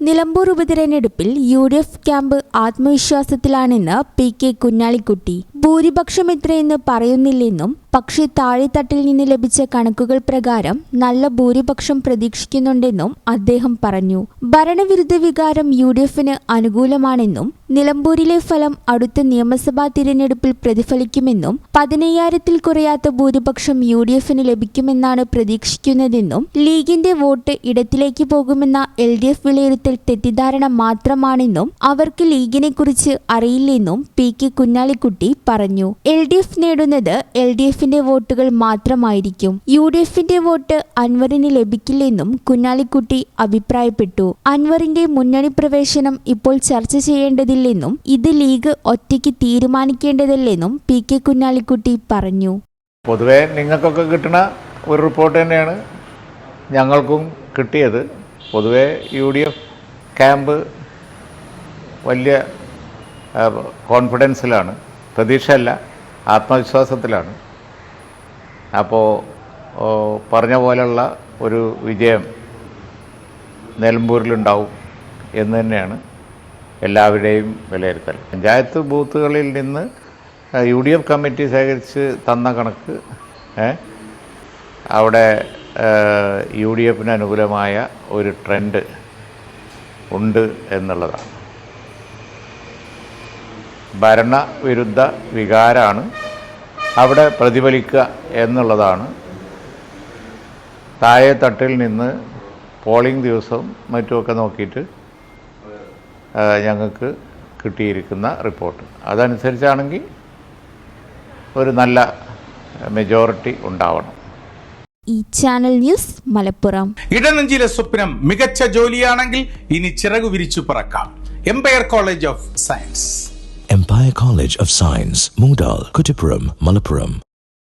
നിലമ്പൂർ ഉപതെരഞ്ഞെടുപ്പിൽ U D F camp ആത്മവിശ്വാസത്തിലാണെന്ന് P K Kunhalikutty. ഭൂരിപക്ഷം എത്രയെന്ന് പറയുന്നില്ലെന്നും പക്ഷേ താഴെത്തട്ടിൽ നിന്ന് ലഭിച്ച കണക്കുകൾ പ്രകാരം നല്ല ഭൂരിപക്ഷം പ്രതീക്ഷിക്കുന്നുണ്ടെന്നും അദ്ദേഹം പറഞ്ഞു. ഭരണവിരുദ്ധ വികാരം യു ഡി എഫിന് അനുകൂലമാണെന്നും നിലമ്പൂരിലെ ഫലം അടുത്ത നിയമസഭാ തിരഞ്ഞെടുപ്പിൽ പ്രതിഫലിക്കുമെന്നും പതിനയ്യായിരത്തിൽ കുറയാത്ത ഭൂരിപക്ഷം യു ഡി എഫിന് ലഭിക്കുമെന്നാണ് പ്രതീക്ഷിക്കുന്നതെന്നും ലീഗിന്റെ വോട്ട് ഇടത്തിലേക്ക് പോകുമെന്ന എൽ ഡി എഫ് വിലയിരുത്തൽ തെറ്റിദ്ധാരണ മാത്രമാണെന്നും അവർക്ക് ലീഗിനെക്കുറിച്ച് അറിയില്ലെന്നും പി കെ കുഞ്ഞാലിക്കുട്ടി പറഞ്ഞു. എൽ ഡി എഫ് നേടുന്നത് എൽ ഡി എഫിന്റെ വോട്ടുകൾ മാത്രമായിരിക്കും. യു ഡി എഫിന്റെ വോട്ട് അൻവറിന് ലഭിക്കില്ലെന്നും കുഞ്ഞാലിക്കുട്ടി അഭിപ്രായപ്പെട്ടു. അൻവറിന്റെ മുന്നണി പ്രവേശനം ഇപ്പോൾ ചർച്ച ചെയ്യേണ്ടതില്ലെന്നും ഇത് ലീഗ് ഒറ്റയ്ക്ക് തീരുമാനിക്കേണ്ടതല്ലെന്നും പി കെ കുഞ്ഞാലിക്കുട്ടി പറഞ്ഞു. പൊതുവേ നിങ്ങൾക്കൊക്കെ കിട്ടുന്ന ഒരു റിപ്പോർട്ട് തന്നെയാണ് ഞങ്ങൾക്കും കിട്ടിയത്. പൊതുവേ യു ഡി എഫ് ക്യാമ്പ് വലിയ കോൺഫിഡൻസിലാണ്. പ്രതീക്ഷയല്ല ആത്മവിശ്വാസത്തിലാണ്. അപ്പോൾ പറഞ്ഞ പോലെയുള്ള ഒരു വിജയം നിലമ്പൂരിലുണ്ടാവും എന്ന് തന്നെയാണ് എല്ലാവരുടെയും വിലയിരുത്തൽ. പഞ്ചായത്ത് ബൂത്തുകളിൽ നിന്ന് യു ഡി എഫ് കമ്മിറ്റി ശേഖരിച്ച് തന്ന കണക്ക് അവിടെ യു ഡി എഫിന് അനുകൂലമായ ഒരു ട്രെൻഡ് ഉണ്ട് എന്നുള്ളതാണ്. ഭരണവിരുദ്ധ വികാരമാണ് അവിടെ പ്രതിഫലിക്കുക എന്നുള്ളതാണ്. താഴെ തട്ടിൽ നിന്ന് പോളിംഗ് ദിവസവും മറ്റുമൊക്കെ നോക്കിയിട്ട് ഞങ്ങൾക്ക് കിട്ടിയിരിക്കുന്ന റിപ്പോർട്ട്. അതനുസരിച്ചാണെങ്കിൽ ഒരു നല്ല മെജോറിറ്റി ഉണ്ടാവണം. ഈ ചാനൽ ന്യൂസ് മലപ്പുറം. ഇടനെഞ്ചിലെ സ്വപ്നം മികച്ച ജോലിയാണെങ്കിൽ ഇനി ചിറകു വിരിച്ചു പറക്കാം. Empire College of Science Empire College of Science, Moondal, Kuttipuram, Malappuram.